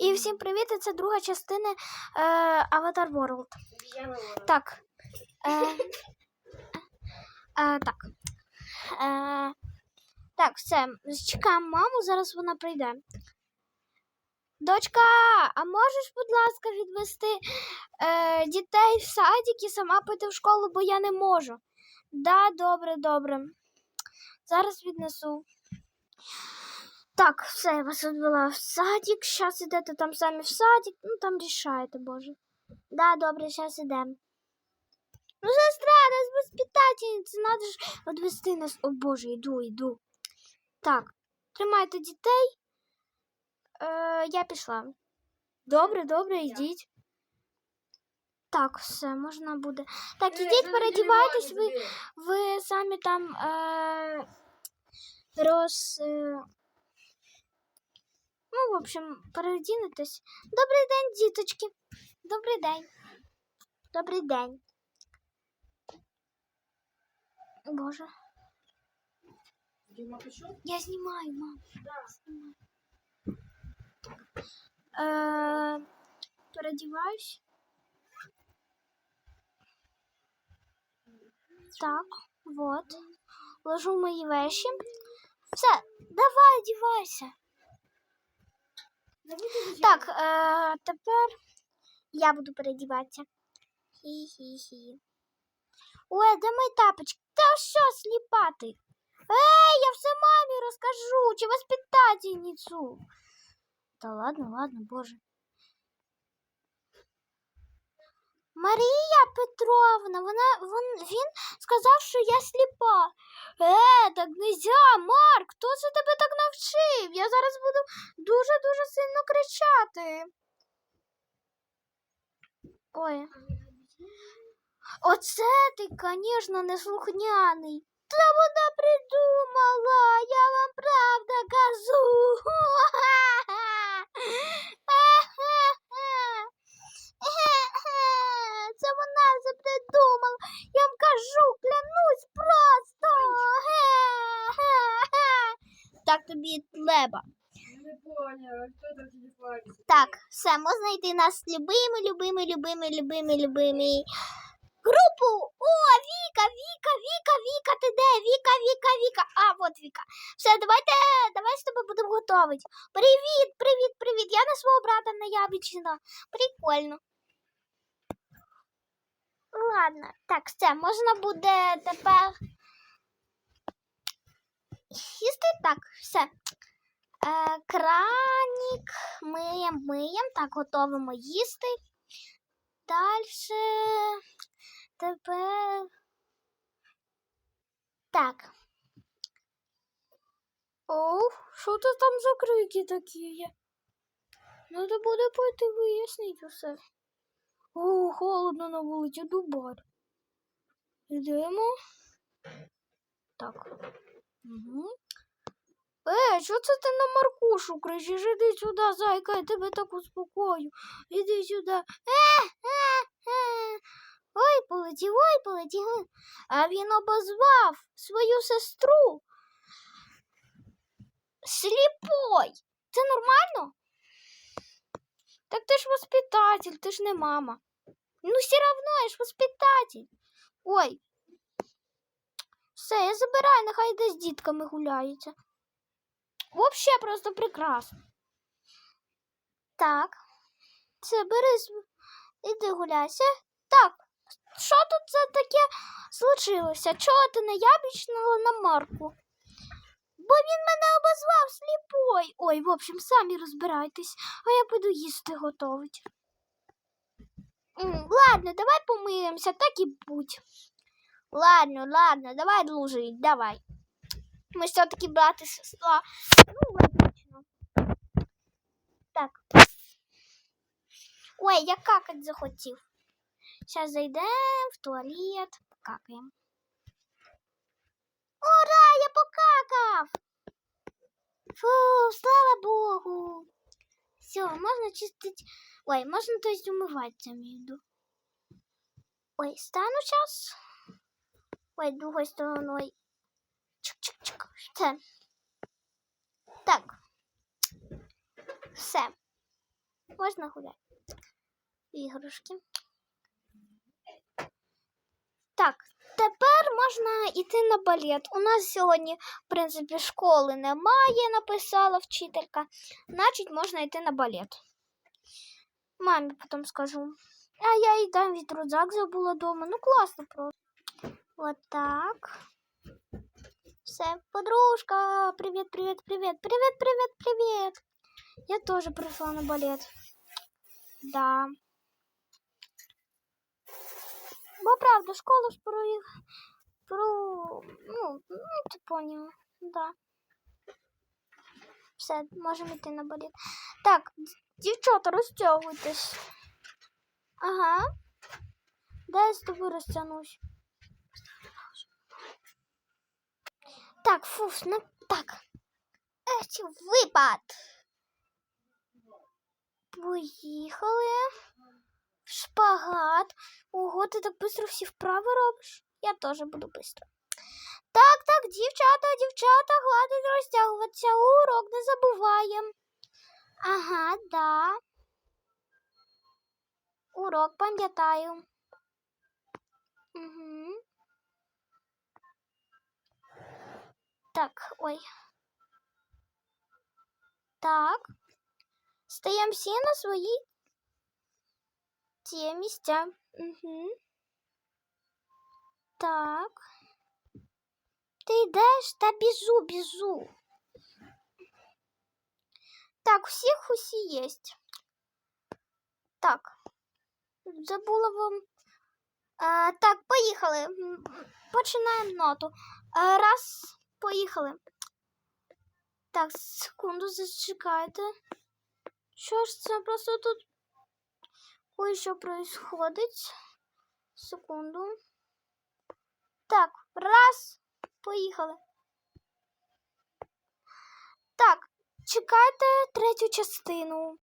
І всім привіт! Це друга частина е, Avatar World. Так. Е, е, так. Е, так, все. Чекаємо маму, зараз вона прийде. Дочка, а можеш, будь ласка, відвести е, дітей в садик і сама піти в школу, бо я не можу. Да, добре, добре. Зараз віднесу. Так, все, я вас відвела в садик. Зараз ідете там самі в садик. Ну там рішаєте, боже. Да, добре, зараз ідемо. Ну, сестра, нас воспитательниця, надо ж відвести нас. О боже, йду, йду. Так, тримайте дітей. Е, я пішла. Добре, добре, йдіть. Так, все, можна буде. Так, ідіть, передівайтесь, ви, ви самі там е, роз. Е, ну, в общем, переодінетесь. Добрий день, діточки. Добрий день. Добрий день. Боже. Пішов? Я знімаю, мам. Знімаю. Е, передіваюсь. Так, вот. Ложу мої вещи. Все, давай, одівайся. Так, е, тепер я буду передіватися. Хі-хі-хі. Ой, де мої тапочки? Та що сліпати? Ей, я все мамі розкажу, чи воспитательницю. Та ладно, ладно, боже. Марія Петровна, вона, вон, він сказав, що я сліпа. Е, так нельзя, Марк, хто це тебе так навчив? Я зараз буду дуже-дуже сильно кричати. Ой. Оце ти, звісно, неслухняний. Та вона придумала, я вам правда кажу. Так тобі. Я не понял, хто там в? Так, все, можна йти нас любими, любими, любими, любими, любими. Групу! О, Віка, Віка, Віка, Віка, ти де? Віка, Віка, Віка. А, от Віка. Все, давайте, давай з тобою будемо готувати. Привіт, привіт, привіт. Я на свого брата наябічена. Прикольно. Ладно, так, все, можна буде тепер. Їсти так, все. Е, кранік миєм, миєм. Так, готовимо їсти. Дальше тепер. Так. Оу, що це там за крики такі є? Надо буде пойти вияснити усе. О, холодно на вулиці, дубар. Йдемо. Так. Угу. Е, що це ти на Маркушу кричиш? Іди сюди, зайка, я тебе так успокою. Іди сюди. Е, е, е. Ой, полетів, ой, полетів. А він обозвав свою сестру. Сліпой. Це нормально? Так ти ж воспитатель, ти ж не мама. Ну, все равно, я ж воспитатель. Ой. Все, я забираю, нехай йде з дітками гуляється. Вообще просто прекрасно. Так. Все, бери, іди гуляйся. Так, що тут це таке случилося? Чого ти не ябічнула на Марку? Бо він мене обозвав сліпой. Ой, в общем, самі розбирайтесь, а я буду їсти готовить. Ладно, давай помиємося, так і будь. Ладно, ладно, давай дружить, давай. Ми все-таки брат і сестра. Ну, логично. Так. Ой, я какать захотів. Зараз зайдемо в туалет, покакаємо. Ура, я покакав! Фу, слава Богу. Все, можна чистить. Ой, можно то есть в виду. Ой, стану сейчас. Ой, другой стороной. Чик-чик-чик. Все. Так. Все. Можна гуляти. Іграшки. Так, тепер можна йти на балет. У нас сьогодні, в принципі, школи немає, написала вчителька. Значить, можна йти на балет. Мамі потім скажу. А я і там від рюкзак забула вдома. Ну, класно просто. Вот так. Все, подружка. Привет, привет, привет. Привет, привет, привет. Я тоже пришла на балет. Да. Бо правда, школу ж про. Про. Ну, ну, ти поняла. Да. Все, можемо йти на балет. Так, дівчата, розтягуйтесь. Ага. Дай я з тобою розтягнусь. Так, фуф, ну так. Ех, випад. Поїхали. Шпагат. Ого, ти так швидко всі вправи робиш? Я теж буду швидко. Так, так, дівчата, дівчата, хватить розтягуватися. Урок не забуваємо. Ага, да. Урок пам'ятаю. Угу. Так, ой. Так. Стаємо всі на свої ті місця. Угу. Так. Ти йдеш та біжу, біжу. Так, всіх усі єсть. Так. Забула вам. А, так, поїхали. Починаємо ноту. Раз, поїхали. Так, секунду, зачекайте. Що ж це просто тут? Ой, що происходить? Секунду. Так, раз, поїхали. Так, чекайте третю частину.